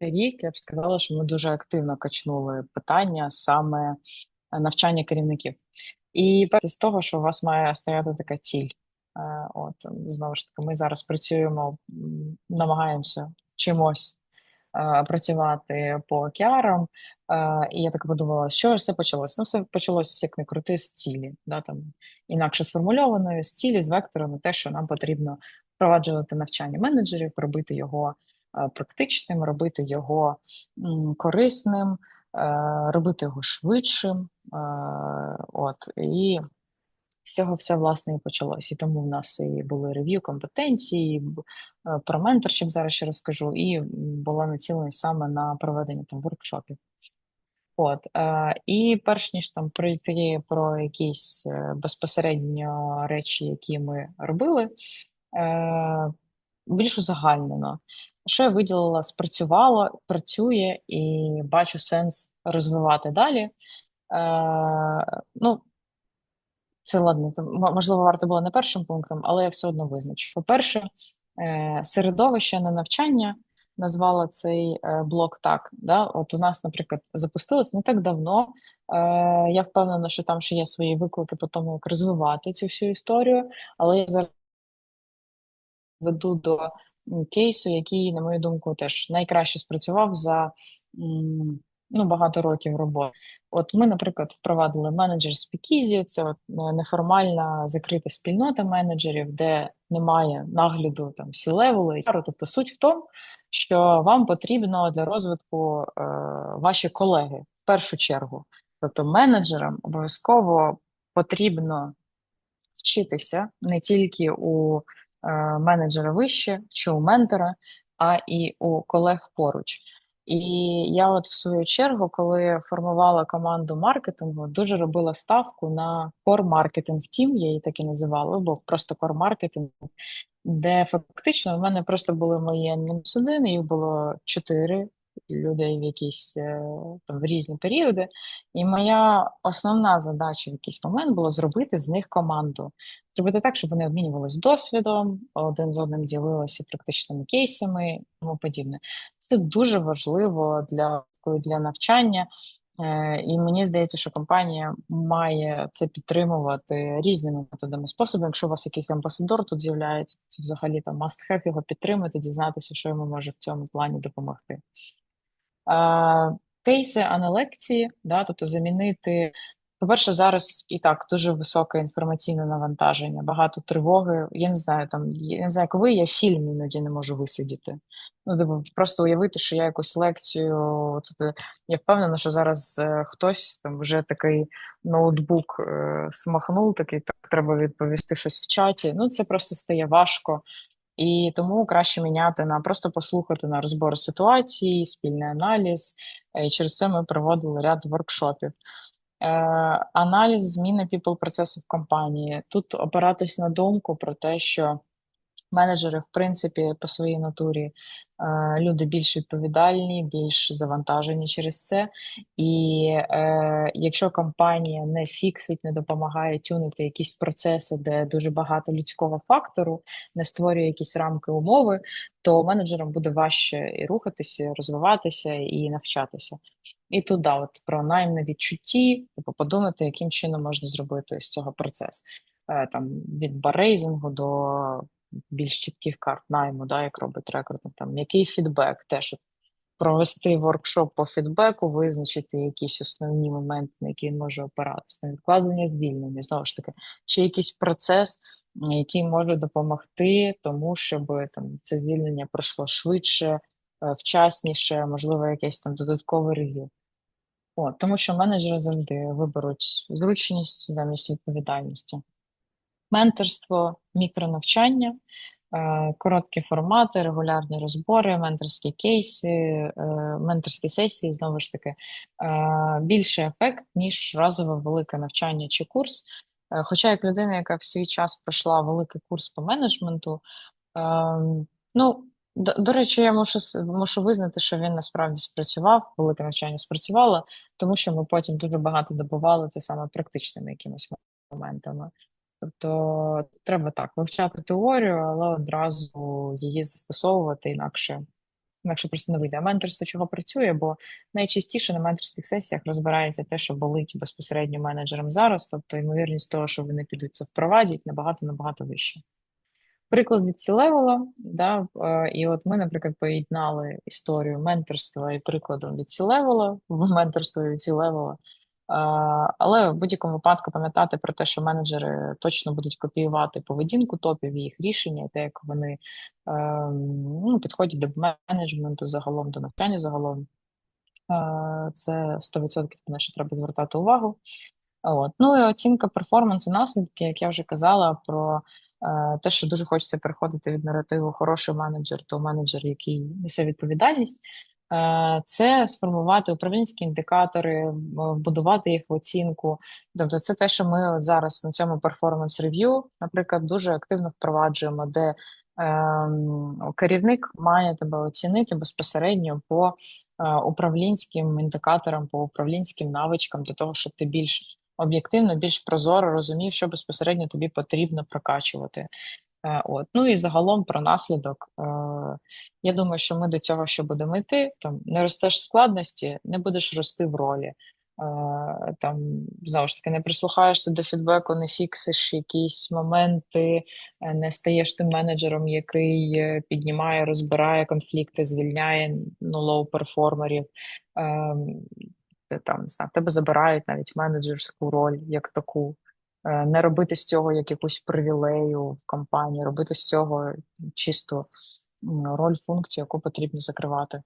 рік я б сказала, що ми дуже активно качнули питання саме е, навчання керівників. І з того, що у вас має стояти така ціль. Е, От знову ж таки, ми зараз працюємо, намагаємося чимось е, працювати по океарам. І я так подумала, що ж все почалося? Ну, все почалося як не крути з цілі, да, там інакше сформульованою з цілі, з вектором, те, що нам потрібно впроваджувати навчання менеджерів, робити його практичним, робити його корисним, е, робити його швидшим. Е, От і з цього все власне і почалось. І тому в нас і були рев'ю компетенції, е, про менторшіп зараз ще розкажу, і була націленість саме на проведення там воркшопів. От, е, і перш ніж там пройти про якісь е, безпосередньо речі, які ми робили, е, більш узагальнено. Що я виділила, спрацювало, працює і бачу сенс розвивати далі. Е, ну, це ладно, можливо, варто було не першим пунктом, але я все одно визначу. По-перше, е, середовище на навчання назвала цей е, блок так. Да? От у нас, наприклад, запустилось не так давно. Е, я впевнена, що там ще є свої виклики по тому, як розвивати цю всю історію, але я зараз веду до кейсу, який, на мою думку, теж найкраще спрацював за ну, багато років роботи. От ми, наприклад, впровадили менеджер спікізі, це от е, неформальна закрита спільнота менеджерів, де немає нагляду там сі-левелу, HR. Тобто суть в тому, що вам потрібно для розвитку е, ваші колеги в першу чергу. Тобто менеджерам обов'язково потрібно вчитися не тільки у менеджера вище чи у ментора, а і у колег поруч. І я, от в свою чергу, коли формувала команду маркетингу, дуже робила ставку на core маркетинг тім, я її так і називала, бо просто core маркетинг, де фактично в мене просто були мої мінус один, їх було чотири людей в якісь е, там в різні періоди. І моя основна задача в якийсь момент було зробити з них команду, зробити так, щоб вони обмінювалися досвідом, один з одним ділилися практичними кейсами і тому подібне. Це дуже важливо для, для навчання. Е, І мені здається, що компанія має це підтримувати різними методами способами. Якщо у вас якийсь амбасадор тут з'являється, то це взагалі там must have його підтримати, дізнатися, що йому може в цьому плані допомогти. Кейси, а не лекції, да, тобто замінити. По-перше, зараз і так дуже високе інформаційне навантаження, багато тривоги. Я не знаю, там я не знаю, коли я фільм іноді не можу висидіти. Ну, типу, просто уявити, що я якусь лекцію. Тобто, я впевнена, що зараз е, хтось там вже такий ноутбук е, смахнув, такий так треба відповісти щось в чаті. Ну, це просто стає важко. І тому краще міняти на просто послухати на розбор ситуації, спільний аналіз. І через це ми проводили ряд воркшопів. Е, аналіз зміни people процесу в компанії. Тут опиратись на думку про те, що менеджери, в принципі, по своїй натурі е, люди більш відповідальні, більш завантажені через це. І е, якщо компанія не фіксить, не допомагає тюнити якісь процеси, де дуже багато людського фактору, не створює якісь рамки умови, то менеджерам буде важче і рухатися, розвиватися і навчатися. І тут да, от про найм на відчутті, типу подумати, яким чином можна зробити з цього процес. Е, Там від барейзингу до більш чітких карт найму, да, як робить рекрутинг, там який фідбек, теж провести воркшоп по фідбеку, визначити якісь основні моменти, на які він може опиратися, там відкладення звільнення, знову ж таки, чи якийсь процес, який може допомогти тому, щоб там це звільнення пройшло швидше, е, вчасніше, можливо, якесь там додаткове рев'ю. От, тому що менеджери завжди виберуть зручність замість відповідальності. Менторство, мікронавчання, е, короткі формати, регулярні розбори, менторські кейси, е, менторські сесії, знову ж таки, е, більший ефект, ніж разове велике навчання чи курс. Хоча, як людина, яка в свій час пройшла великий курс по менеджменту, ну, до, до речі, я мушу, мушу визнати, що він насправді спрацював, велике навчання спрацювало, тому що ми потім дуже багато добували це саме практичними якимись моментами. Тобто треба так вивчати теорію, але одразу її застосовувати інакше Інакше просто не вийде. А менторство чого працює, бо найчастіше на менторських сесіях розбирається те, що болить безпосередньо менеджерам зараз, тобто ймовірність того, що вони підуть це впровадять, набагато-набагато вище. Приклад від C-Level, да, е, і от ми, наприклад, поєднали історію менторства і прикладом від в менторство від C-Level. Але в будь-якому випадку пам'ятати про те, що менеджери точно будуть копіювати поведінку топів їх рішення, і те, як вони ем, ну, підходять до менеджменту загалом, до навчання загалом. Це 100% на що треба звертати увагу. От. Ну і оцінка перформансу, наслідки, як я вже казала, про е, те, що дуже хочеться переходити від наративу хороший менеджер до менеджер, який несе відповідальність. Е, це сформувати управлінські індикатори, вбудувати їх в оцінку. Тобто, це те, що ми от зараз на цьому перформанс рев'ю, наприклад, дуже активно впроваджуємо, де ем, керівник має тебе оцінити безпосередньо по е, управлінським індикаторам, по управлінським навичкам для того, щоб ти більш об'єктивно, більш прозоро розумів, що безпосередньо тобі потрібно прокачувати. Е, от. Ну і загалом про наслідок. Е, я думаю, що ми до цього що будемо йти. Там не ростеш складності, не будеш рости в ролі. Е, там знову ж таки не прислухаєшся до фідбеку, не фіксиш якісь моменти, не стаєш тим менеджером, який піднімає, розбирає конфлікти, звільняє ну, лоу-перформерів. Ем, там не знаю, тебе забирають навіть менеджерську роль як таку. Е, не робити з цього як якусь привілею в компанії, робити з цього чисто роль, функцію, яку потрібно закривати.